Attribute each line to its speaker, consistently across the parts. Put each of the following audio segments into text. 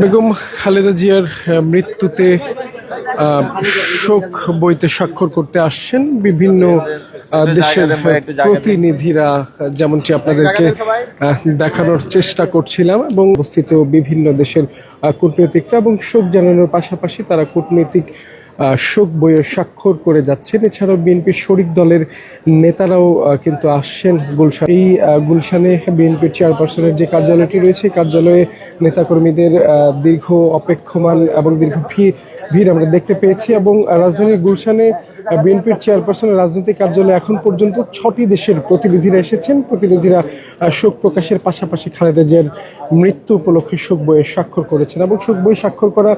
Speaker 1: বেগম খালেদা জিয়ার মৃত্যুতে শোক বইতে স্বাক্ষর করতে আসছেন বিভিন্ন দেশের প্রতিনিধিরা যেমনটি আপনাদেরকে দেখানোর চেষ্টা করছিলাম এবং অবস্থিত বিভিন্ন দেশের কূটনৈতিকরা এবং শোক জানানোর পাশাপাশি তারা কূটনৈতিক শোক বইয়ে স্বাক্ষর করে যাচ্ছেন। এছাড়াও বিএনপির শরিক দলের নেতারাও কিন্তু আসছেন গুলশান। এই গুলশানে বিএনপির চেয়ারপারসনের যে কার্যালয়টি রয়েছে কার্যালয়ে নেতাকর্মীদের দীর্ঘ অপেক্ষমান এবং দীর্ঘ ভিড় ভিড় আমরা দেখতে পেয়েছি এবং রাজধানীর গুলশানে বিএনপির চেয়ারপারসনের রাজনৈতিক কার্যালয়ে এখন পর্যন্ত ছটি দেশের প্রতিনিধিরা এসেছেন। প্রতিনিধিরা শোক প্রকাশের পাশাপাশি খালেদা জিয়ার মৃত্যু উপলক্ষে শোক বইয়ে স্বাক্ষর করেছেন এবং শোক বই স্বাক্ষর করা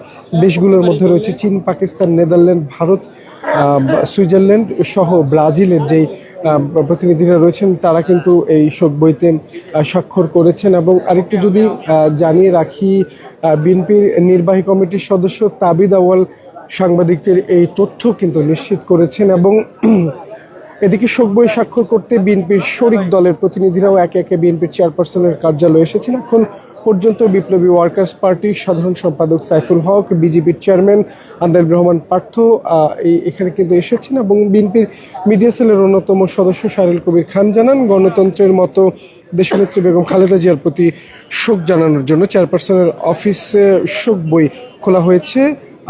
Speaker 1: দেশগুলোর মধ্যে রয়েছে চীন, পাকিস্তান, নেদারল্যান্ড, ভারত সুইজারল্যান্ড সহ ব্রাজিলের যেই প্রতিনিধিরা রয়েছেন, তারা কিন্তু এই শোক বইতে স্বাক্ষর করেছেন এবং আরেকটু যদি জানিয়ে রাখি বিএনপির নির্বাহী কমিটির সদস্য তাবিদ আওয়াল সাংবাদিকদের এই তথ্য কিন্তু নিশ্চিত করেছেন এবং এদিকে শোক বই স্বাক্ষর করতে বিএনপির শরিক দলের প্রতিনিধিরাও একে একে বিএনপির চেয়ারপারসনের কার্যালয়ে এসেছেন। এখন পর্যন্ত বিপ্লবী ওয়ার্কার্স পার্টির সাধারণ সম্পাদক সাইফুল হক, বিজেপির চেয়ারম্যান আন্দার রহমান পার্থ এখানে কিন্তু এসেছেন এবং বিএনপির মিডিয়া সেলের অন্যতম সদস্য শাহরুল কবির খান জানান, গণতন্ত্রের মতো দেশনেত্রী বেগম খালেদা জিয়ার প্রতি শোক জানানোর জন্য চেয়ারপারসনের অফিসে শোক বই খোলা হয়েছে।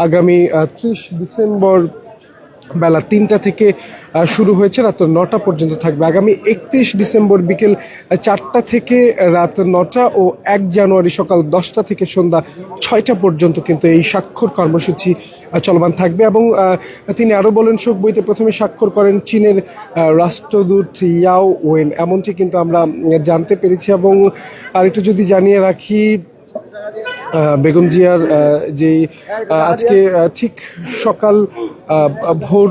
Speaker 1: আগামী ত্রিশ ডিসেম্বর বেলা তিনটা থেকে শুরু হয়েছে, রাত নটা পর্যন্ত থাকবে। আগামী একত্রিশ ডিসেম্বর বিকেল চারটা থেকে রাত নটা ও এক জানুয়ারি সকাল দশটা থেকে সন্ধ্যা ছয়টা পর্যন্ত কিন্তু এই স্বাক্ষর কর্মসূচি চলমান থাকবে। এবং তিনি আরও বলেন, শোক বইতে প্রথমে স্বাক্ষর করেন চীনের রাষ্ট্রদূত ইয়াও ওয়েন। এমনটি কিন্তু আমরা জানতে পেরেছি এবং আরেকটু যদি জানিয়ে রাখি বেগম জিয়ার যে আজকে ঠিক সকাল ভোর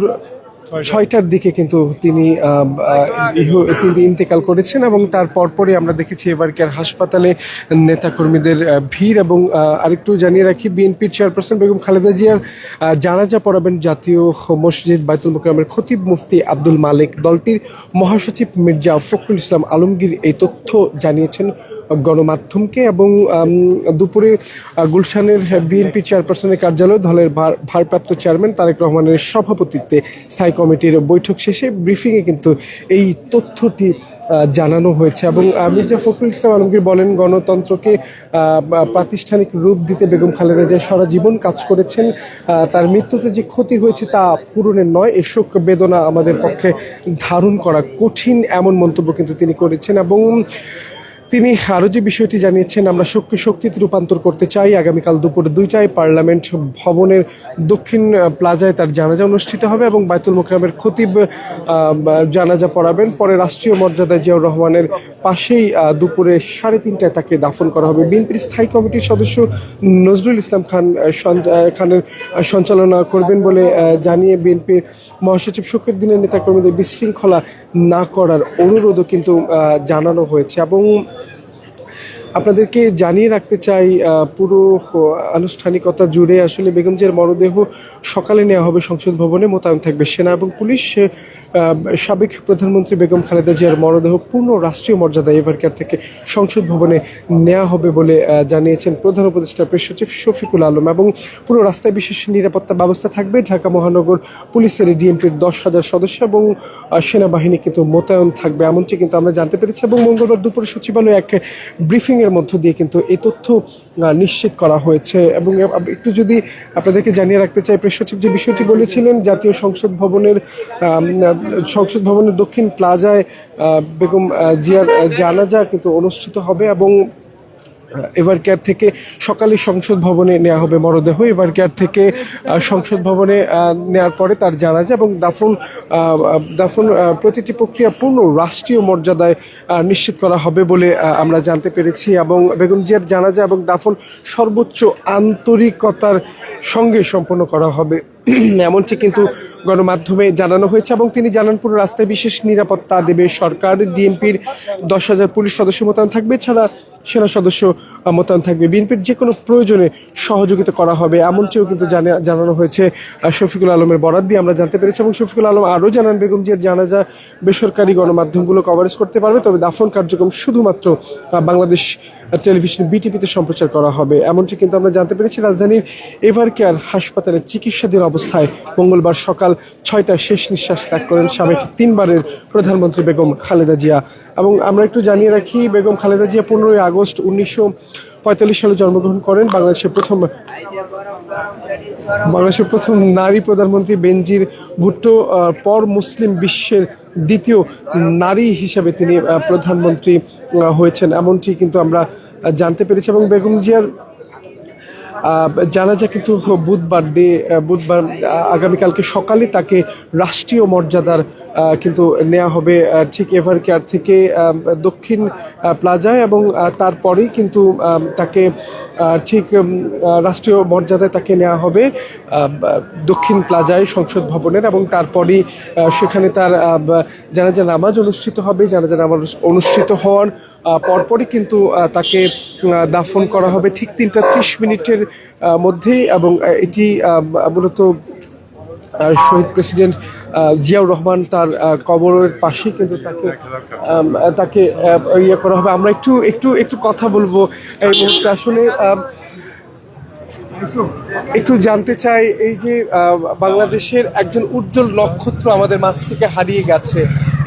Speaker 1: ছয়টার দিকে কিন্তু তিনি তিনি ইন্তেকাল করেছেন এবং তার পরপরই আমরা দেখেছি এবারকার হাসপাতালে নেতাকর্মীদের ভিড় এবং আরেকটু জানিয়ে রাখি, বিএনপির চেয়ারপারসন বেগম খালেদা জিয়ার জানাজা পড়াবেন জাতীয় মসজিদ বাইতুল মোকরামের খতিব মুফতি আব্দুল মালিক। দলটির মহাসচিব মির্জা ফখরুল ইসলাম আলমগীর এই তথ্য জানিয়েছেন। গণমাধ্যমকে এবং দুপুরে গুলশানের বিএনপি চেয়ারপারসনের কার্যালয়ে দলের ভার- ভারপ্রাপ্ত চেয়ারম্যান তারেক রহমানের সভাপতিত্বে স্থায়ী কমিটির বৈঠক শেষে ব্রিফিংয়ে কিন্তু এই তথ্যটি জানানো হয়েছে এবং মির্জা ফখরুল ইসলাম আলমগীর বলেন, গণতন্ত্রকে প্রাতিষ্ঠানিক রূপ দিতে বেগম খালেদা জিয়া সারা জীবন কাজ করেছেন। তার মৃত্যুতে যে ক্ষতি হয়েছে তা পূরণের নয় এ শোক বেদনা আমাদের পক্ষে ধারণ করা কঠিন, এমন মন্তব্য কিন্তু তিনি করেছেন এবং তিনি আরও যে বিষয়টি জানিয়েছেন, আমরা শক্তি শক্তিতে রূপান্তর করতে চাই। আগামীকাল দুপুর দুইটায় পার্লামেন্ট ভবনের দক্ষিণ প্লাজায় তার জানাজা অনুষ্ঠিত হবে এবং বাইতুল মোকরামের খতিব জানাজা পড়াবেন। পরে রাষ্ট্রীয় মর্যাদায় জিয়াউর রহমানের পাশেই দুপুরে সাড়ে তিনটায় তাকে দাফন করা হবে। বিএনপির স্থায়ী কমিটির সদস্য নজরুল ইসলাম খান খানের সঞ্চালনা করবেন বলে জানিয়ে বিএনপির মহাসচিব শোকের দিনের নেতাকর্মীদের বিশৃঙ্খলা না করার অনুরোধও কিন্তু জানানো হয়েছে এবং আপনাদেরকে জানিয়ে রাখতে চাই পুরো আনুষ্ঠানিকতা জুড়ে আসলে বেগম জিয়ার মরদেহ সকালে নেওয়া হবে সংসদ ভবনে, মোতায়েন থাকবে সেনা এবং পুলিশ। সাবেক প্রধানমন্ত্রী বেগম খালেদা জিয়ার মরদেহ পূর্ণ রাষ্ট্রীয় মর্যাদা এভারকার থেকে সংসদ ভবনে নেওয়া হবে বলে জানিয়েছেন প্রধান উপদেষ্টা প্রেস সচিব শফিকুল আলম এবং পুরো রাস্তায় বিশেষ নিরাপত্তা ব্যবস্থা থাকবে। ঢাকা মহানগর পুলিশের ডিএমপির দশ হাজার সদস্য এবং সেনাবাহিনী কিন্তু মোতায়েন থাকবে। এমনটি কিন্তু আমরা জানতে পেরেছি এবং মঙ্গলবার দুপুরে সচিবালয়ে এক ব্রিফিং এর মধ্য দিয়ে কিন্তু এই তথ্য নিশ্চিত করা হয়েছে। এবং একটু যদি আপনাদেরকে জানিয়ে রাখতে চাই, প্রেস সচিব যে বিষয়টি বলেছিলেন, জাতীয় সংসদ ভবনের সংসদ ভবনের দক্ষিণ প্লাজায় বেগম জিয়ার জানাজা কিন্তু অনুষ্ঠিত হবে এবং এবার কেয়ার থেকে সকালে সংসদ ভবনে নেওয়া হবে মরদেহ। এভার কেয়ার থেকে সংসদ ভবনে নেওয়ার পরে তার জানাজা এবং দাফন দাফন প্রতিটি প্রক্রিয়া পূর্ণ রাষ্ট্রীয় মর্যাদায় নিশ্চিত করা হবে বলে আমরা জানতে পেরেছি এবং বেগম জিয়ার জানাজা এবং দাফন সর্বোচ্চ আন্তরিকতার সঙ্গে সম্পন্ন করা হবে। এমনটি কিন্তু গণমাধ্যমে জানানো হয়েছে এবং তিনি জানান পুরো রাস্তায় বিশেষ নিরাপত্তা দেবে সরকার, ডিএমপির দশ হাজার পুলিশ সদস্য মোতায়েন থাকবে ছাড়া সেনা সদস্য মোতায়েন থাকবে। বিএনপির যে কোনো প্রয়োজনে সহযোগিতা করা হবে, এমনটিও কিন্তু জানা- জানানো হয়েছে শফিকুল আলমের বরাদ দিয়ে আমরা জানতে পেরেছি এবং শফিকুল আলম আরও জানান, বেগম জিয়ার জানাজা বেসরকারি গণমাধ্যমগুলো কভারেজ করতে পারবে, তবে দাফন কার্যক্রম শুধুমাত্র বাংলাদেশ টেলিভিশন বিটিভিতে সম্প্রচার করা হবে। এমনটি কিন্তু আমরা জানতে পেরেছি। রাজধানীর এভার কেয়ার হাসপাতালে চিকিৎসাধীন অবস্থায় মঙ্গলবার সকাল ছয়টায় শেষ নিঃশ্বাস ত্যাগ করেন সাবেক তিনবারের প্রধানমন্ত্রী বেগম খালেদা জিয়া। এবং আমরা একটু জানিয়ে রাখি, বেগম খালেদা জিয়া পনেরোই আগস্ট উনিশশো পঁয়তাল্লিশ সালে জন্মগ্রহণ করেন বাংলাদেশের প্রথম বাংলাদেশের প্রথম নারী প্রধানমন্ত্রী বেনজির ভুট্টো পর মুসলিম বিশ্বের দ্বিতীয় নারী হিসেবে তিনি প্রধানমন্ত্রী হয়েছেন। এমনটি কিন্তু আমরা জানতে পেরেছি। এবং বেগম জিয়ার জানাজা কিন্তু বুধবার দিয়ে বুধবার আগামীকালকে সকালে তাকে রাষ্ট্রীয় মর্যাদার কিন্তু নেওয়া হবে ঠিক এভার কেয়ার থেকে দক্ষিণ প্লাজায় এবং তারপরেই কিন্তু তাকে ঠিক রাষ্ট্রীয় মর্যাদায় তাকে নেওয়া হবে দক্ষিণ প্লাজায় সংসদ ভবনের এবং তারপরেই সেখানে তার জানাজা নামাজ অনুষ্ঠিত হবে, জানাজা নামাজ অনুষ্ঠিত হওয়ার পরপরই কিন্তু তাকে দাফন করা হবে ঠিক তিনটা ত্রিশ মিনিটের মধ্যেই এবং এটি মূলত শহীদ প্রেসিডেন্ট জিয়াউর রহমান তার কবরের পাশে কিন্তু তাকে তাকে ইয়ে করা হবে। আমরা একটু একটু একটু কথা বলব এই মুহূর্তে। আসলে একটু জানতে চাই এই যে বাংলাদেশের একজন উজ্জ্বল নক্ষত্র আমাদের মাঝ থেকে হারিয়ে গেছে।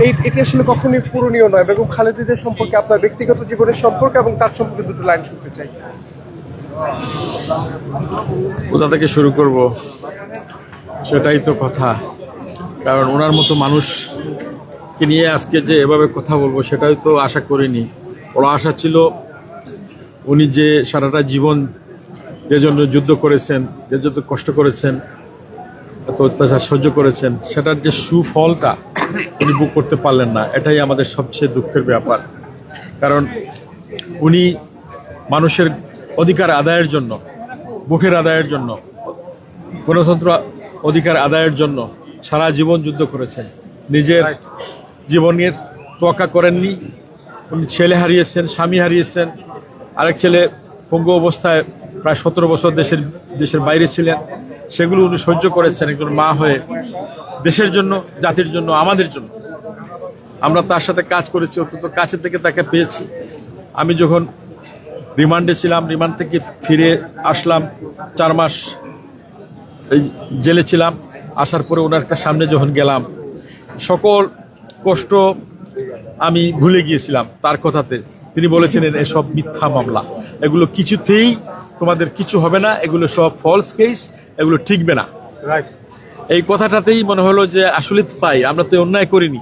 Speaker 1: এই, এটি আসলে কখনোই পূরণীয় নয়। বেগম খালেদিদের সম্পর্কে আপনার ব্যক্তিগত জীবনের সম্পর্কে এবং তার সম্পর্কে দুটো লাইন শুনতে চাই।
Speaker 2: কোথা থেকে শুরু করব? সেটাই তো কথা। কারণ ওনার মতো মানুষকে নিয়ে আজকে যে এভাবে কথা বলব সেটাই তো আশা করিনি। ওরা আশা ছিল উনি যে সারাটা জীবন যে জন্য যুদ্ধ করেছেন, যে যত কষ্ট করেছেন, এত অত্যাচার সহ্য করেছেন, সেটার যে সুফলটা উনি বুক করতে পারলেন না, এটাই আমাদের সবচেয়ে দুঃখের ব্যাপার। কারণ উনি মানুষের অধিকার আদায়ের জন্য, ভোটের আদায়ের জন্য, গণতন্ত্র অধিকার আদায়ের জন্য সারা জীবন যুদ্ধ করেছেন। নিজের জীবনের তোয়াক্কা করেননি। উনি ছেলে হারিয়েছেন স্বামী হারিয়েছেন। আরেক ছেলে পঙ্গু অবস্থায় প্রায় সতেরো বছর দেশের দেশের বাইরে ছিলেন। সেগুলো উনি সহ্য করেছেন একজন মা হয়ে। দেশের জন্য জাতির জন্য আমাদের জন্য। আমরা তার সাথে কাজ করেছি অত্যন্ত কাছে থেকে তাকে পেয়েছি। আমি যখন রিমান্ডে ছিলাম রিমান্ড থেকে ফিরে আসলাম চার মাস এই জেলে ছিলাম। আসার পরে ওনার সামনে যখন গেলাম সকল কষ্ট আমি ভুলে গিয়েছিলাম তার কথাতে। তিনি বলেছিলেন এসব মিথ্যা মামলা। এগুলো কিছুতেই তোমাদের কিছু হবে না। এগুলো সব ফলস কেস এগুলো ঠিকবে না। এই কথাটাতেই মনে হলো যে আসলে তো তাই। আমরা তো অন্যায় করিনি।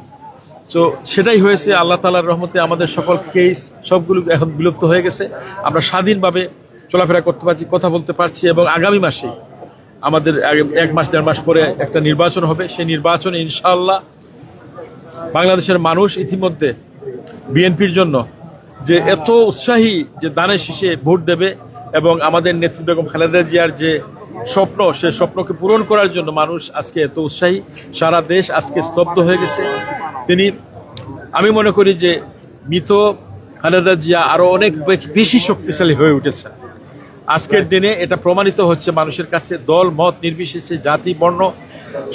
Speaker 2: তো সেটাই হয়েছে। আল্লাহ তালার রহমতে আমাদের সকল কেস সবগুলো এখন বিলুপ্ত হয়ে গেছে। আমরা স্বাধীনভাবে চলাফেরা করতে পারছি কথা বলতে পারছি এবং আগামী মাসে আমাদের এক মাস, দেড় মাস পরে একটা নির্বাচন হবে। সেই নির্বাচনে ইনশাল্লাহ বাংলাদেশের মানুষ ইতিমধ্যে বিএনপির জন্য যে এত উৎসাহী যে দানের শীষে ভোট দেবে এবং আমাদের নেত্রী বেগম খালেদা জিয়ার যে স্বপ্ন, সে স্বপ্নকে পূরণ করার জন্য মানুষ আজকে এত উৎসাহী। সারা দেশ আজকে স্তব্ধ হয়ে গেছে। তিনি, আমি মনে করি যে মৃত খালেদা জিয়া আরও অনেক বেশি শক্তিশালী হয়ে উঠেছে। আজকের দিনে এটা প্রমাণিত হচ্ছে মানুষের কাছে দল মত নির্বিশেষে জাতি বর্ণ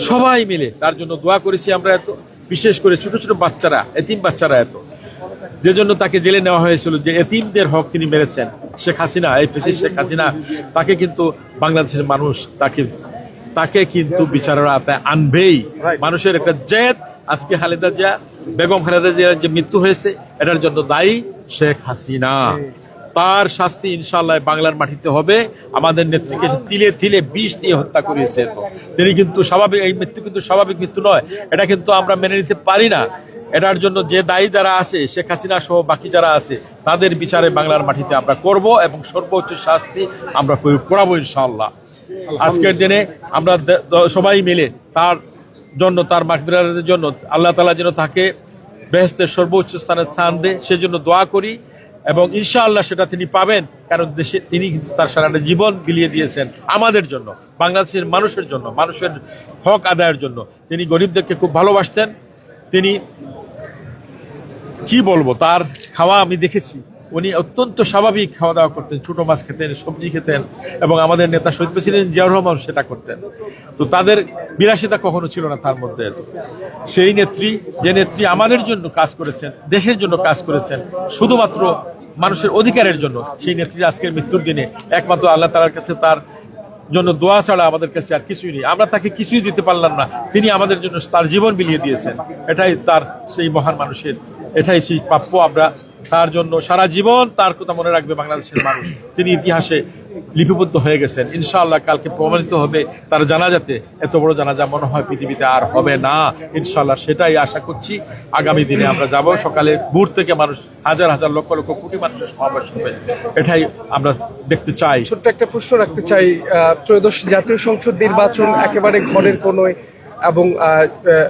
Speaker 2: সবাই মিলে। তার জন্য দোয়া করেছি আমরা এত বিশেষ করে ছোট ছোট বাচ্চারা এতিম বাচ্চারা এত। যে জন্য তাকে জেলে নেওয়া হয়েছিল যে এতিমদের হক তিনি মেরেছেন শেখ হাসিনা এই ফেসি শেখ হাসিনা তাকে কিন্তু বাংলাদেশের মানুষ তাকে তাকে কিন্তু বিচারের আওতায় আনবেই। মানুষের একটা জেদ আজকে খালেদা জিয়া বেগম খালেদা জিয়ার যে মৃত্যু হয়েছে এটার জন্য দায়ী শেখ হাসিনা। তার শাস্তি ইনশাল্লাহ বাংলার মাটিতে হবে। আমাদের নেত্রীকে তিলে তিলে বিষ দিয়ে হত্যা করিয়েছে তিনি কিন্তু স্বাভাবিক, এই মৃত্যু কিন্তু স্বাভাবিক মৃত্যু নয়। এটা কিন্তু আমরা মেনে নিতে পারি না। এটার জন্য যে দায়ী যারা আছে, শেখ হাসিনা সহ বাকি যারা আছে, তাদের বিচারে বাংলার মাটিতে আমরা করব এবং সর্বোচ্চ শাস্তি আমরা প্রয়োগ করাবো ইনশাল্লাহ আজকের দিনে আমরা সবাই মিলে তার জন্য, তার মাকবিরাতের জন্য আল্লাহ তালা যেন তাকে বেহেস্তের সর্বোচ্চ স্থানে স্থান দেয়, সেজন্য দোয়া করি। এবং ইনশাআল্লাহ সেটা তিনি পাবেন, কারণ দেশে তিনি কিন্তু তার সারাটা জীবন বিলিয়ে দিয়েছেন আমাদের জন্য, বাংলাদেশের মানুষের জন্য, মানুষের হক আদায়ের জন্য। তিনি গরিবদেরকে খুব ভালোবাসতেন। তিনি কি বলব, তার খাওয়া আমি দেখেছি। উনি অত্যন্ত স্বাভাবিক খাওয়া দাওয়া করতেন, ছোটো মাছ খেতেন, সবজি খেতেন এবং আমাদের নেতা শহীদ প্রেসিডেন্ট জিয়াউর রহমান সেটা করতেন। তো তাদের বিলাসিতা কখনো ছিল না তার মধ্যে। সেই নেত্রী, যে নেত্রী আমাদের জন্য কাজ করেছেন, দেশের জন্য কাজ করেছেন, শুধুমাত্র মানুষের অধিকারের জন্য। সেই নেত্রী আজকের মৃত্যুর দিনে একমাত্র আল্লাহ তালার কাছে তার জন্য দোয়া ছাড়া আমাদের কাছে আর কিছুই নেই। আমরা তাকে কিছুই দিতে পারলাম না। তিনি আমাদের জন্য তার জীবন বিলিয়ে দিয়েছেন। এটাই তার সেই মহান মানুষের, এটাই সেই প্রাপ্য। আমরা তার জন্য সারা জীবন তার কথা মনে রাখবে বাংলাদেশের মানুষ। তিনি ইতিহাসে লিপিবদ্ধ হয়ে গেছেন। ইনশাআল্লাহ কালকে প্রমাণিত হবে তার জানাজাতে এত বড় জানাজা মনে হয় পৃথিবীতে আর হবে না। ইনশাআল্লাহ সেটাই আশা করছি। আগামী দিনে আমরা যাব। সকালে ভোর থেকে মানুষ হাজার হাজার লক্ষ লক্ষ কোটি মানুষের সমাবেশ হবে। এটাই আমরা দেখতে চাই।
Speaker 1: ছোট্ট একটা প্রশ্ন রাখতে চাই। ত্রয়োদশ জাতীয় সংসদ নির্বাচন একেবারে ঘরের কোনোয় এবং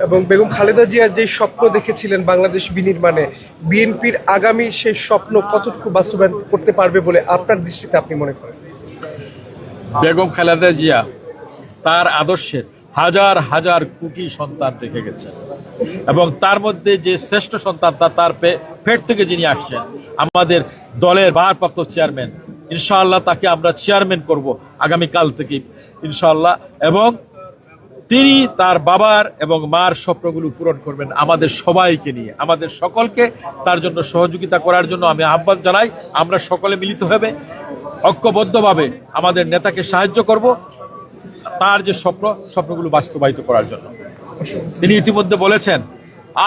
Speaker 1: এবং বেগম খালেদা জিয়া যে স্বপ্ন দেখেছিলেন বাংলাদেশ বিনির্মাণে, বিএনপির আগামী সেই স্বপ্ন কতটুকু বাস্তবায়ন করতে পারবে বলে আপনার দৃষ্টিতে আপনি মনে করেন?
Speaker 2: বেগম খালেদা জিয়া তার আদর্শের হাজার হাজার কোটি সন্তান রেখে গেছেন। এবং তার মধ্যে যে শ্রেষ্ঠ সন্তান তা তার ফেট থেকে যিনি আসছেন, আমাদের দলের ভারপ্রাপ্ত চেয়ারম্যান, ইনশাআল্লাহ তাকে আমরা চেয়ারম্যান করব আগামীকাল থেকে ইনশাআল্লাহ। এবং তিনি তার বাবার এবং মার স্বপ্নগুলো পূরণ করবেন আমাদের সবাইকে নিয়ে, আমাদের সকলকে তার জন্য সহযোগিতা করার জন্য আমি আহ্বান জানাই। আমরা সকলে মিলিত হবে। ঐক্যবদ্ধভাবে আমাদের নেতাকে সাহায্য করব, তার যে স্বপ্ন, স্বপ্নগুলো বাস্তবায়িত করার জন্য। তিনি ইতিমধ্যে বলেছেন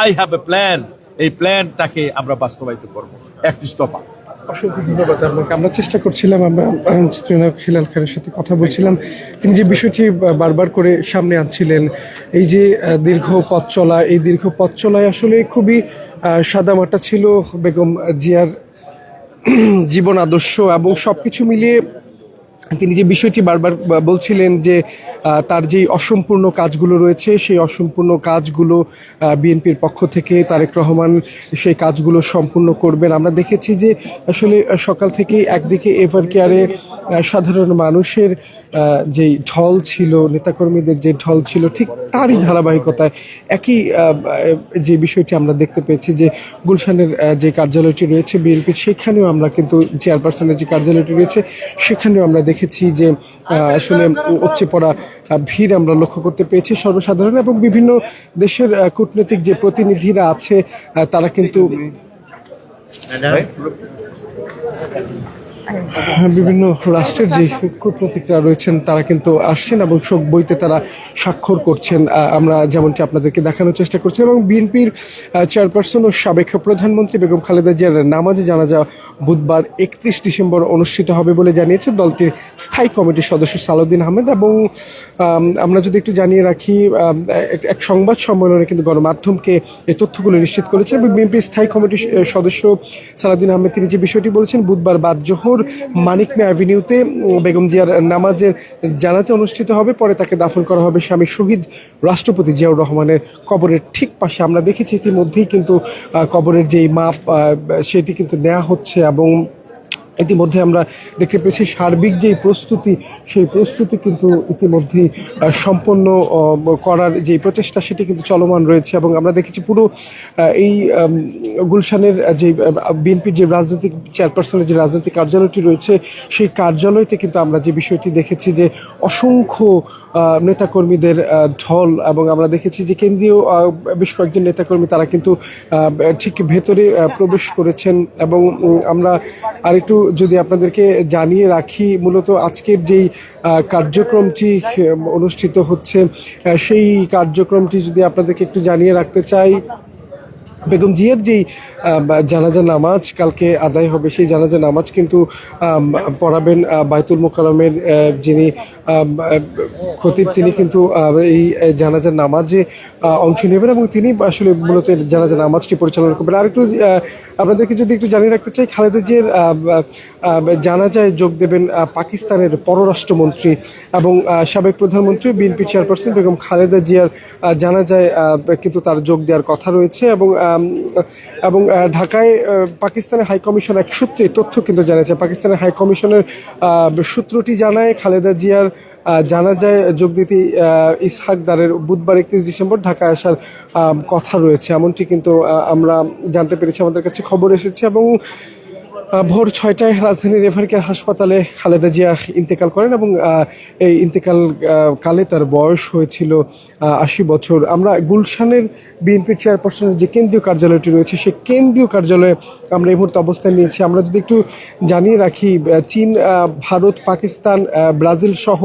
Speaker 2: আই হ্যাভ এ প্ল্যান এই প্ল্যানটাকে আমরা বাস্তবায়িত করব। একত্রিশ দফা
Speaker 1: অসংখ্য ধন্যবাদ আপনাকে আমরা চেষ্টা করছিলাম, আমরা চিত্রনায়ক হিলাল খানের সাথে কথা বলছিলাম। তিনি যে বিষয়টি বারবার করে সামনে আনছিলেন, এই যে দীর্ঘ পথ চলা, এই দীর্ঘ পথ চলায় আসলে খুবই সাদামাটা ছিল বেগম জিয়ার জীবন আদর্শ এবং সবকিছু মিলিয়ে তিনি যে বিষয়টি বারবার বলছিলেন যে তার যেই অসম্পূর্ণ কাজগুলো রয়েছে, সেই অসম্পূর্ণ কাজগুলো বিএনপির পক্ষ থেকে তারেক রহমান সেই কাজগুলো সম্পূর্ণ করবেন। আমরা দেখেছি যে, আসলে সকাল থেকেই একদিকে এভার কেয়ারে সাধারণ মানুষের যেই ঢল ছিল, নেতাকর্মীদের যে ঢল ছিল, ঠিক তারই ধারাবাহিকতায় একই যে বিষয়টি আমরা দেখতে পেয়েছি যে, গুলশানের যে কার্যালয়টি রয়েছে বিএনপির, সেখানেও আমরা কিন্তু চেয়ারপারসনের যে কার্যালয়টি রয়েছে, সেখানেও আমরা দেখেছি যে আসলে উপচে পড়া ভিড় আমরা লক্ষ্য করতে পেরেছি সর্বসাধারণ এবং বিভিন্ন দেশের কূটনৈতিক যে প্রতিনিধিরা আছে তারা কিন্তু বিভিন্ন রাষ্ট্রের যে কূটনীতিকরা রয়েছেন, তারা কিন্তু আসছেন এবং শোক বইতে তারা স্বাক্ষর করছেন। আমরা যেমনটি আপনাদেরকে দেখানোর চেষ্টা করছি এবং বিএনপির চেয়ারপারসন ও সাবেক প্রধানমন্ত্রী বেগম খালেদা জিয়ার নামাজে জানাজা বুধবার একত্রিশ ডিসেম্বর অনুষ্ঠিত হবে বলে জানিয়েছে দলটির স্থায়ী কমিটির সদস্য সালাউদ্দিন আহমেদ এবং আমরা যদি একটু জানিয়ে রাখি এক- এক সংবাদ সম্মেলনে কিন্তু গণমাধ্যমকে এই তথ্যগুলো নিশ্চিত করেছে এবং বিএনপির স্থায়ী কমিটির সদস্য সালাউদ্দিন আহমেদ তিনি যে বিষয়টি বলেছেন, বুধবার বাদ জোহর মানিক মে অ্যাভিনিউতে বেগম জিয়ার নামাজের জানাজা অনুষ্ঠিত হবে। পরে তাকে দাফন করা হবে স্বামী শহীদ রাষ্ট্রপতি জিয়াউর রহমানের কবরের ঠিক পাশে। আমরা দেখেছি ইতিমধ্যেই কিন্তু কবরের যেই মাপ সেটি কিন্তু নেওয়া হচ্ছে এবং ইতিমধ্যে আমরা দেখতে পেয়েছি সার্বিক যেই প্রস্তুতি, সেই প্রস্তুতি কিন্তু ইতিমধ্যেই সম্পন্ন করার যে প্রচেষ্টা, সেটি কিন্তু চলমান রয়েছে এবং আমরা দেখেছি পুরো এই গুলশানের যে বিএনপির যে রাজনৈতিক চেয়ারপারসনের যে রাজনৈতিক কার্যালয়টি রয়েছে, সেই কার্যালয়তে কিন্তু আমরা যে বিষয়টি দেখেছি যে অসংখ্য নেতাকর্মীদের ঢল এবং আমরা দেখেছি যে কেন্দ্রীয় বেশ কয়েকজন নেতাকর্মী তারা কিন্তু ঠিক ভেতরে প্রবেশ করেছেন এবং আমরা আরেকটু যদি আপনাদেরকে জানিয়ে রাখি, মূলত আজকের যেই কার্যক্রমটি অনুষ্ঠিত হচ্ছে সেই কার্যক্রমটি যদি আপনাদেরকে একটু জানিয়ে রাখতে চাই বেগম জিয়ার যেই জানাজা নামাজ কালকে আদায় হবে সেই জানাজা নামাজ কিন্তু পড়াবেন বায়তুল মোকারমের যিনি খতিব তিনি কিন্তু এই আহ, জানাজা নামাজে অংশ নেবেন এবং তিনি আসলে মূলত জানাজা নামাজটি পরিচালনা করবেন। আর একটু আপনাদেরকে যদি একটু জানিয়ে রাখতে চাই খালেদা জিয়ার জানাজায় যোগ দেবেন পাকিস্তানের পররাষ্ট্রমন্ত্রী এবং সাবেক প্রধানমন্ত্রী বিএনপি চেয়ারপারসন বেগম খালেদা জিয়ার জানাজায় কিন্তু তার যোগ দেওয়ার কথা রয়েছে এবং এবং ঢাকায় পাকিস্তানের হাইকমিশন এক সূত্রে তথ্য কিন্তু জানিয়েছে। পাকিস্তানের হাইকমিশনের সূত্রটি জানায়, খালেদা জিয়ার জানা যায়, যোগ দিতে ইসহাক দারের বুধবার একত্রিশ ডিসেম্বর ঢাকায় আসার কথা রয়েছে। এমনটি কিন্তু আমরা জানতে পেরেছি, আমাদের কাছে খবর এসেছে এবং ভোর ছয়টায় রাজধানীর রেফারকেয়ার হাসপাতালে খালেদা জিয়া ইন্তেকাল করেন এবং এই ইন্তেকাল কালে তার বয়স হয়েছিল আশি বছর। আমরা গুলশানের বিএনপির চেয়ারপারসনের যে কেন্দ্রীয় কার্যালয়টি রয়েছে, সেই কেন্দ্রীয় কার্যালয়ে আমরা এই মুহূর্তে অবস্থান নিয়েছি। আমরা যদি একটু জানিয়ে রাখি চীন ভারত, পাকিস্তান ব্রাজিল সহ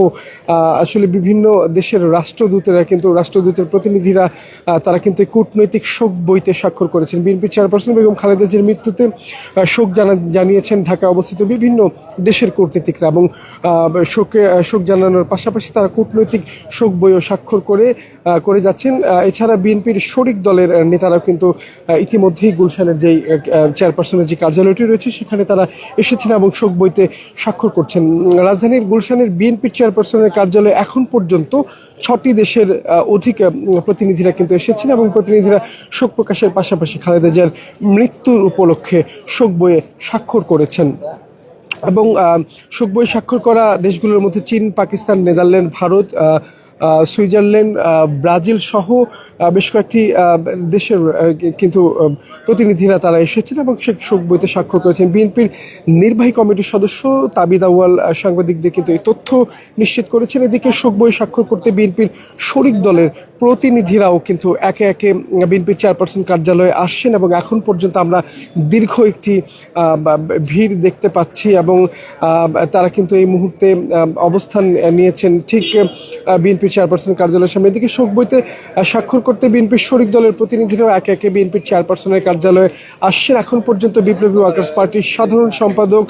Speaker 1: আসলে বিভিন্ন দেশের রাষ্ট্রদূতেরা কিন্তু, রাষ্ট্রদূতের প্রতিনিধিরা তারা কিন্তু কূটনৈতিক শোক বইতে স্বাক্ষর করেছেন। বিএনপি চেয়ারপারসন বেগম খালেদা জিয়ার মৃত্যুতে শোক জানা জানিয়েছেন, ঢাকায় অবস্থিত বিভিন্ন দেশের কূটনীতিকরা এবং শোকে শোক জানানোর পাশাপাশি তারা কূটনৈতিক শোক বইও স্বাক্ষর করে করে যাচ্ছেন। এছাড়া বিএনপির শরিক দলের নেতারাও কিন্তু ইতিমধ্যেই গুলশানের যেই চেয়ারপারসনের যে কার্যালয়টি রয়েছে, সেখানে তারা এসেছেন এবং শোক বইতে স্বাক্ষর করছেন। রাজধানীর গুলশানের বিএনপির চেয়ারপারসনের কার্যালয়ে এখন পর্যন্ত ছটি দেশের অধিক প্রতিনিধিরা কিন্তু এসেছেন এবং প্রতিনিধিরা শোক প্রকাশের পাশাপাশি খালেদা জিয়ার মৃত্যুর উপলক্ষে শোক বইয়ে স্বাক্ষর করেছেন। এবং শোক বই স্বাক্ষর করা দেশগুলোর মধ্যে চীন, Pakistan, Netherland, Bharat Switzerland Brazil সহ বেশ কয়েকটি দেশের কিন্তু প্রতিনিধিরা তারা এসেছেন এবং সে শোক বইতে স্বাক্ষর করেছেন। বিএনপির নির্বাহী কমিটির সদস্য তাবিদ আউয়াল সাংবাদিকদের কিন্তু এই তথ্য নিশ্চিত করেছেন। এদিকে শোক বই স্বাক্ষর করতে বিএনপির শরিক দলের প্রতিনিধিরাও কিন্তু একে একে বিএনপির চেয়ারপারসন কার্যালয়ে আসছেন এবং এখন পর্যন্ত আমরা দীর্ঘ একটি ভিড় দেখতে পাচ্ছি এবং তারা কিন্তু এই মুহূর্তে অবস্থান নিয়েছেন। ঠিক বিএনপির চেয়ারপারসন কার্যালয়ের সামনে। এদিকে শোক বইতে স্বাক্ষর করতে বিএনপির শরিক দলের প্রতিনিধিরাও একে একে বিএনপির চেয়ারপারসনের কার্যালয়ে আসছেন। এখন পর্যন্ত বিপ্লবী ওয়ার্কার্স পার্টির সাধারণ সম্পাদক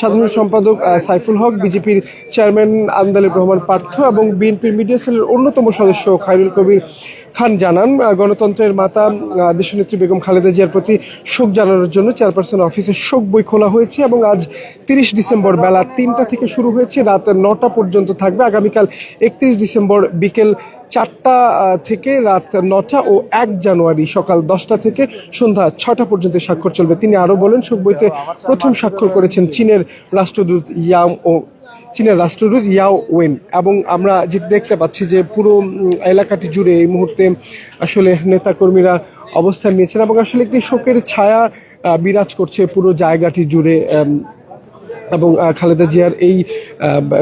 Speaker 1: সাধারণ সম্পাদক সাইফুল হক, বিজেপির চেয়ারম্যান আমদালিব রহমান পার্থ এবং বিএনপির মিডিয়া সেলের অন্যতম সদস্য খায়রুল কবির খান জানান। গণতন্ত্রের মাতা দেশনেত্রী বেগম খালেদা জিয়ার প্রতি শোক জানানোর জন্য চেয়ারপারসন অফিসে শোক বই খোলা হয়েছে এবং আজ তিরিশ ডিসেম্বর বেলা তিনটা থেকে শুরু হয়েছে। রাত নটা পর্যন্ত থাকবে। আগামীকাল একত্রিশ ডিসেম্বর বিকেল চারটা থেকে রাত নটা ও এক জানুয়ারি সকাল দশটা থেকে সন্ধ্যা ছটা পর্যন্ত স্বাক্ষর চলবে। তিনি আরও বলেন শোক বইতে প্রথম স্বাক্ষর করেছেন চীনের রাষ্ট্রদূত ইয়াং ও চীনের রাষ্ট্রদূত ইয়াও ওয়েন। এবং আমরা যে দেখতে পাচ্ছি যে পুরো এলাকাটি জুড়ে এই মুহূর্তে আসলে নেতাকর্মীরা অবস্থান নিয়েছেন এবং আসলে একটি শোকের ছায়া বিরাজ করছে পুরো জায়গাটি জুড়ে এবং খালেদা জিয়ার এই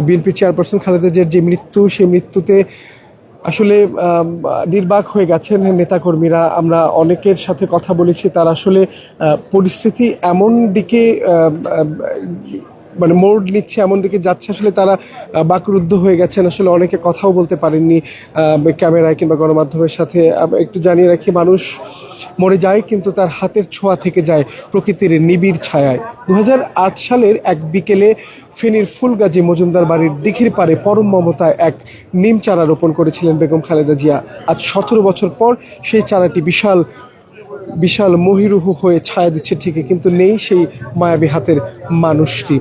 Speaker 1: বিএনপি চেয়ারপারসন খালেদা জিয়ার যে মৃত্যু, সেই মৃত্যুতে আসলে নির্বাক হয়ে গেছেন নেতাকর্মীরা। আমরা অনেকের সাথে কথা বলেছি, তার আসলে পরিস্থিতি এমন দিকে মানে মোড় নিচ্ছে, এমন দিকে যাচ্ছে। আসলে তারা বাকরুদ্ধ হয়ে গেছেন। আসলে অনেকে কথাও বলতে পারেননি ক্যামেরায় কিংবা গণমাধ্যমের সাথে। একটু জানিয়ে রাখি, মানুষ মরে যায়, কিন্তু তার হাতের ছোঁয়া থেকে যায় প্রকৃতির নিবিড় ছায়ায়। দু হাজার আট সালের এক বিকেলে ফেনীর ফুলগাজী মজুমদার বাড়ির দিঘির পারে পরম মমতায় এক নিম চারা রোপণ করেছিলেন বেগম খালেদা জিয়া। আজ সতেরো বছর পর সেই চারাটি বিশাল বিশাল মহিরুহু হয়ে ছায়া দিচ্ছে ঠিকই, কিন্তু নেই সেই মায়াবী হাতের মানুষটি।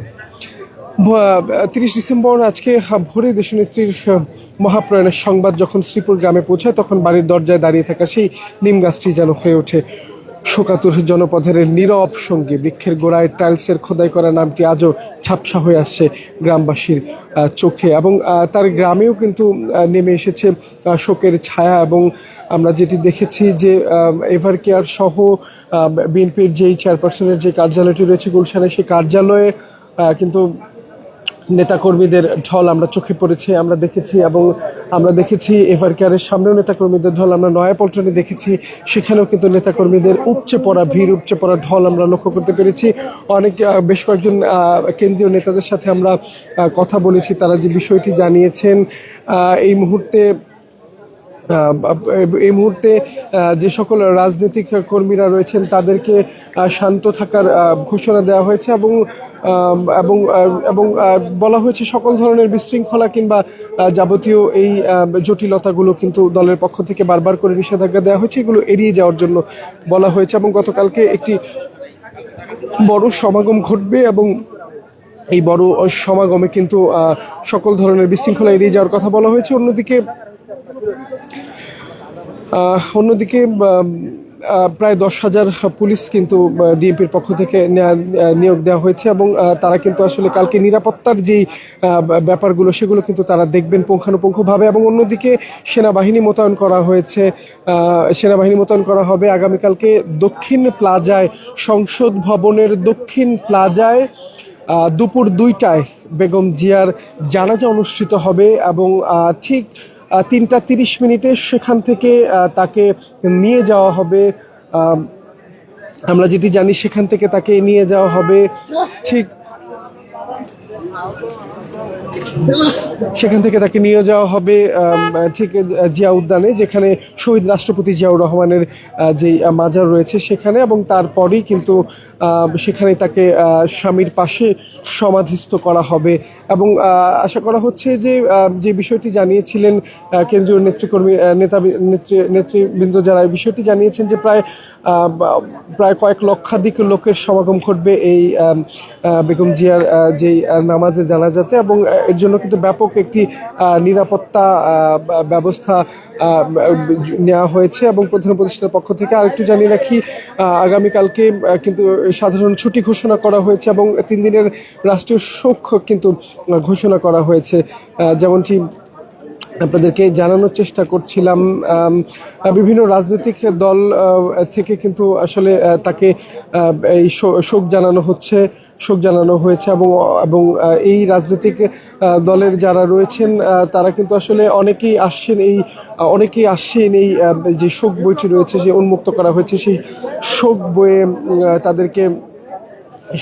Speaker 1: তিরিশ ডিসেম্বর আজকে ভোরে দেশনেত্রীর মহাপ্রয়াণের সংবাদ যখন শ্রীপুর গ্রামে পৌঁছায়, তখন বাড়ির দরজায় দাঁড়িয়ে থাকা সেই নিম গাছটি যেন হয়ে ওঠে। শোকাতুর জনপথের নীরব সঙ্গী, বৃক্ষের গোড়ায় টাইলসের খোদাই করা নামটি আজও ঝাপসা হয়ে আসছে গ্রামবাসীর চোখে এবং তার গ্রামেও কিন্তু নেমে এসেছে শোকের ছায়া এবং আমরা যেটি দেখেছি যে এভার কেয়ার সহ বিএনপির যেই চেয়ারপারসনের যে কার্যালয়টি রয়েছে গুলশানে, সেই কার্যালয়ে কিন্তু নেতাকর্মীদের ঢল আমরা চোখে পড়েছি, আমরা দেখেছি এবং আমরা দেখেছি এভার কেয়ারের সামনেও নেতাকর্মীদের ঢল, আমরা নয়াপল্টনে দেখেছি, সেখানেও কিন্তু নেতাকর্মীদের উপচে পড়া ভিড়, উপচে পড়া ঢল আমরা লক্ষ্য করতে পেরেছি। অনেক বেশ কয়েকজন কেন্দ্রীয় নেতাদের সাথে আমরা কথা বলেছি, তারা যে বিষয়টি জানিয়েছেন এই মুহূর্তে এই মুহূর্তে যে সকল রাজনৈতিক কর্মীরা রয়েছেন, তাদেরকে শান্ত থাকার ঘোষণা দেওয়া হয়েছে এবং এবং এবং বলা হয়েছে সকল ধরনের বিশৃঙ্খলা কিংবা যাবতীয় এই জটিলতাগুলো কিন্তু দলের পক্ষ থেকে বারবার করে নিষেধাজ্ঞা দেওয়া হয়েছে। এগুলো এড়িয়ে যাওয়ার জন্য বলা হয়েছে এবং গতকালকে একটি বড় সমাগম ঘটবে এবং এই বড় সমাগমে কিন্তু সকল ধরনের বিশৃঙ্খলা এড়িয়ে যাওয়ার কথা বলা হয়েছে। অন্যদিকে অন্যদিকে প্রায় দশ হাজার পুলিশ কিন্তু ডিএমপির পক্ষ থেকে নিয়োগ দেওয়া হয়েছে এবং তারা কিন্তু আসলে কালকে নিরাপত্তার যেই ব্যাপারগুলো, সেগুলো কিন্তু তারা দেখবেন পুঙ্খানুপুঙ্খভাবে এবং অন্যদিকে সেনাবাহিনী মোতায়েন করা হয়েছে সেনাবাহিনী মোতায়েন করা হবে আগামীকালকে দক্ষিণ প্লাজায়, সংসদ ভবনের দক্ষিণ প্লাজায় দুপুর দুইটায় বেগম জিয়ার জানাজা অনুষ্ঠিত হবে এবং ঠিক তিনটা তিরিশ মিনিটে সেখান থেকে তাকে নিয়ে যাওয়া হবে। আমরা যেটি জানি, সেখান থেকে তাকে নিয়ে যাওয়া হবে। ঠিক। সেখান থেকে তাকে নিয়ে যাওয়া হবে ঠিক জিয়া উদ্যানে, যেখানে শহীদ রাষ্ট্রপতি জিয়াউর রহমানের যে মাজার রয়েছে সেখানে এবং তারপরেই কিন্তু সেখানে তাকে স্বামীর পাশে সমাধিস্থ করা হবে এবং আশা করা হচ্ছে যে যে বিষয়টি জানিয়েছিলেন কেন্দ্রীয় নেতৃকর্মী নেতা নেত্রী, নেতৃবৃন্দ যারা এই বিষয়টি জানিয়েছেন যে প্রায় প্রায় কয়েক লক্ষাধিক লোকের সমাগম ঘটবে এই বেগম জিয়ার যেই নামাজে জানাজাতে এবং এর জন্য কিন্তু ব্যাপক একটি নিরাপত্তা ব্যবস্থা নেওয়া হয়েছে এবং প্রধান প্রতিষ্ঠানের পক্ষ থেকে আরেকটু জানিয়ে রাখি আগামীকালকে কিন্তু সাধারণ ছুটি ঘোষণা করা হয়েছে এবং তিন দিনের রাষ্ট্রীয় শোক কিন্তু ঘোষণা করা হয়েছে। যেমনটি আপনাদেরকে জানানোর চেষ্টা করছিলাম বিভিন্ন রাজনৈতিক দল থেকে কিন্তু আসলে তাকে এই শোক জানানো হচ্ছে। শোক জানানো হয়েছে এবং এবং এই রাজনৈতিক দলের যারা রয়েছেন তারা কিন্তু আসলে অনেকেই আসছেন এই অনেকেই আসছেন এই যে শোক বইটি রয়েছে যে উন্মুক্ত করা হয়েছে, সেই শোক বইয়ে তাদেরকে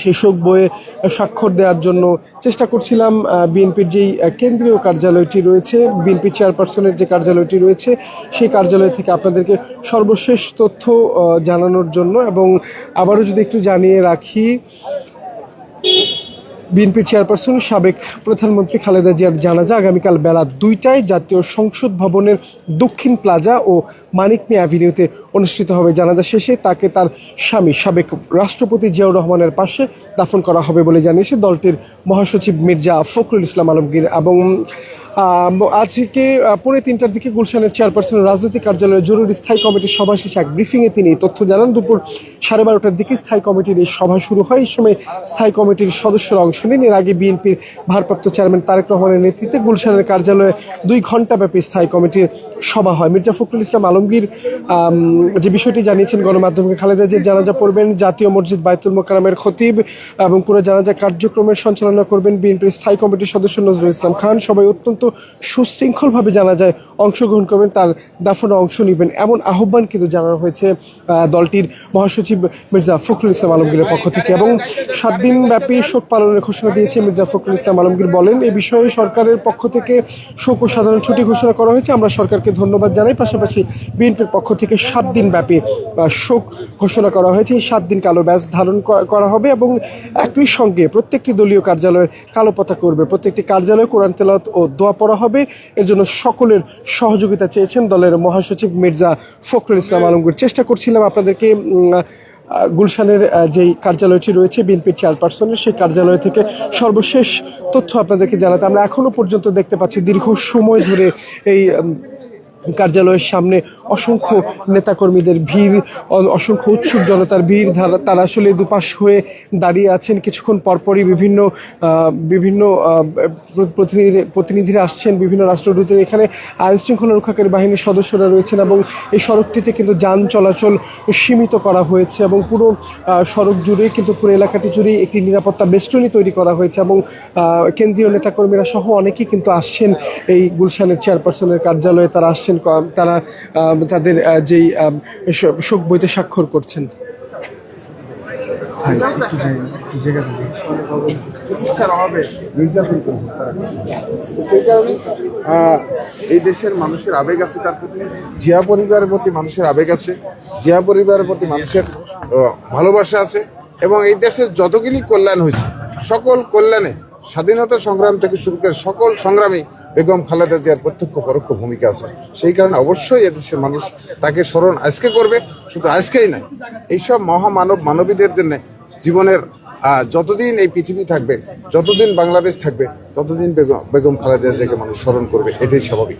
Speaker 1: সেই শোক বইয়ে স্বাক্ষর দেওয়ার জন্য চেষ্টা করছিলাম বিএনপির যেই কেন্দ্রীয় কার্যালয়টি রয়েছে, বিএনপি চেয়ারপারসনের যে কার্যালয়টি রয়েছে, সেই কার্যালয় থেকে আপনাদেরকে সর্বশেষ তথ্য জানানোর জন্য এবং আবারও যদি একটু জানিয়ে রাখি বিএনপির চেয়ারপারসন সাবেক প্রধানমন্ত্রী খালেদা জিয়ার জানাজা আগামীকাল বেলা দুইটায় জাতীয় সংসদ ভবনের দক্ষিণ প্লাজা ও মানিক মিয়া অ্যাভিনিউতে অনুষ্ঠিত হবে জানাজা শেষে তাকে তার স্বামী সাবেক রাষ্ট্রপতি জিয়াউর রহমানের পাশে দাফন করা হবে বলে জানিয়েছে দলটির মহাসচিব মির্জা ফখরুল ইসলাম আলমগীর এবং আজকে পরে তিনটার দিকে গুলশানের চেয়ারপারসন রাজনৈতিক কার্যালয়ে জরুরি স্থায়ী কমিটির সভা শেষে এক ব্রিফিংয়ে তিনি তথ্য জানান। দুপুর সাড়ে বারোটার দিকে স্থায়ী কমিটির এই সভা শুরু হয়। এই সময় স্থায়ী কমিটির সদস্যরা অংশ নেন। এর আগে বিএনপির ভারপ্রাপ্ত চেয়ারম্যান তারেক রহমানের নেতৃত্বে গুলশানের কার্যালয়ে দুই ঘণ্টাব্যাপী স্থায়ী কমিটির সভা হয়। মির্জা ফখরুল ইসলাম আলমগীর যে বিষয়টি জানিয়েছেন গণমাধ্যমকে, খালেদা জিয়ার জানাজা পড়বেন জাতীয় মসজিদ বায়তুল মোকারামের খতিব এবং পুরো জানাজা কার্যক্রমের সঞ্চালনা করবেন বিএনপির স্থায়ী কমিটির সদস্য নজরুল ইসলাম খান। সবাই অত্যন্ত সুশৃঙ্খলভাবে জানা যায় অংশগ্রহণ করবেন, তার দাফনে অংশ নেবেন এমন আহ্বান কিন্তু জানানো হয়েছে দলটির মহাসচিব মির্জা ফখরুল ইসলাম আলমগীরের পক্ষ থেকে। এবং সাত দিন ব্যাপী শোক পালনের ঘোষণা দিয়েছে মির্জা ফখরুল ইসলাম আলমগীর বলেন, এ বিষয়ে সরকারের পক্ষ থেকে শোক ও সাধারণ ছুটি ঘোষণা করা হয়েছে, আমরা সরকারকে ধন্যবাদ জানাই। পাশাপাশি বিএনপির পক্ষ থেকে সাত দিন ব্যাপী শোক ঘোষণা করা হয়েছে। এই সাত দিন কালো ব্যাস ধারণ করা হবে এবং একই সঙ্গে প্রত্যেকটি দলীয় কার্যালয়ের কালো পতাকা করবে প্রত্যেকটি কার্যালয়ে কোরআন তেলাওয়াত ও দোয়া পড়া হবে। এর জন্য সকলের সহযোগিতা চেয়েছেন দলের মহাসচিব মির্জা ফখরুল ইসলাম আলমগীর। চেষ্টা করছিলাম আপনাদেরকে গুলশানের যেই কার্যালয়টি রয়েছে, বিএনপির চেয়ারপারসনের, সেই কার্যালয় থেকে সর্বশেষ তথ্য আপনাদেরকে জানাতে। আমরা এখনও পর্যন্ত দেখতে পাচ্ছি দীর্ঘ সময় ধরে এই কার্যালয়ের সামনে অসংখ্য নেতাকর্মীদের ভিড় অসংখ্য উৎসুক জনতার ভিড়, তারা আসলে দুপাশ হয়ে দাঁড়িয়ে আছেন। কিছুক্ষণ পরপরই বিভিন্ন বিভিন্ন প্রতিনিধি, প্রতিনিধিরা আসছেন বিভিন্ন রাষ্ট্রদূতের এখানে আইন শৃঙ্খলা রক্ষাকারী বাহিনীর সদস্যরা রয়েছেন এবং এই সড়কটিতে কিন্তু যান চলাচল সীমিত করা হয়েছে এবং পুরো সড়ক জুড়ে কিন্তু পুরো এলাকাটি জুড়ে একটি নিরাপত্তা বেষ্টনী তৈরি করা হয়েছে এবং কেন্দ্রীয় নেতাকর্মীরা সহ অনেকেই কিন্তু আসছেন। এই গুলশানের চেয়ারপারসনের কার্যালয়ে তারা আসছেন। তারা তাদের যেই শোক বইতে স্বাক্ষর করছেন।
Speaker 3: সেই এই দেশের মানুষের আবেগ আছে, তার প্রতি জিয়া পরিবারের প্রতি মানুষের আবেগ আছে, জিয়া পরিবারের প্রতি মানুষের ভালোবাসা আছে, এবং এই দেশের যতগুলি কল্যাণ হয়েছে, সকল কল্যাণে, স্বাধীনতা সংগ্রাম থেকে শুরু করে সকল সংগ্রামে বেগম খালেদা জিয়ার প্রত্যক্ষ পরোক্ষ ভূমিকা আছে। সেই কারণে অবশ্যই এদেশের মানুষ তাকে স্মরণ আজকে করবে শুধু আজকেই নাই এইসব মহামানব মানবীদের জন্য জীবনের যতদিন এই পৃথিবী থাকবে যতদিন বাংলাদেশ থাকবে ততদিন বেগম বেগম খালেদা জিয়াকে মানুষ স্মরণ করবে। এটাই স্বাভাবিক।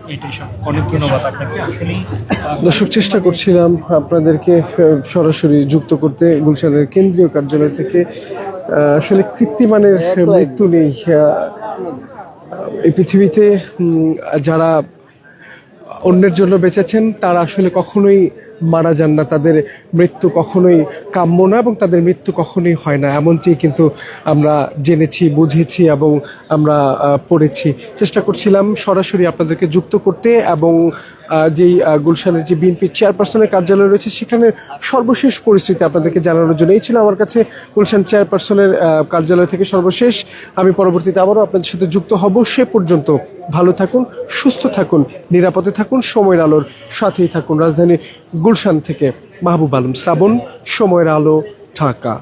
Speaker 4: অনেক ধন্যবাদ আপনাকে। আসলেই আহ,
Speaker 1: দর্শক চেষ্টা করছিলাম আপনাদেরকে সরাসরি যুক্ত করতে গুলশানের কেন্দ্রীয় কার্যালয় থেকে। আসলে কৃত্রিমানের মৃত্যু নেই এই পৃথিবীতে যারা অন্যের জন্য বেঁচেছেন, তারা আসলে কখনোই মারা যান না। তাদের মৃত্যু কখনোই কাম্য না এবং তাদের মৃত্যু কখনোই হয় না। এমনটি কিন্তু আমরা জেনেছি, বুঝেছি এবং আমরা পড়েছি। চেষ্টা করছিলাম সরাসরি আপনাদেরকে যুক্ত করতে এবং যেই গুলশানের যে বিএনপি চেয়ারপারসনের কার্যালয় রয়েছে, সেখানে সর্বশেষ পরিস্থিতি আপনাদেরকে জানানোর জন্য। এই ছিল আমার কাছে গুলশান চেয়ারপারসনের কার্যালয় থেকে সর্বশেষ। আমি পরবর্তীতে আবারও আপনাদের সাথে যুক্ত হব। সে পর্যন্ত ভালো থাকুন, সুস্থ থাকুন, নিরাপদে থাকুন, সময়ের আলোর সাথেই থাকুন। রাজধানীর গুলশান থেকে মাহবুব আলম শ্রাবণ, সময়ের আলো, ঢাকা।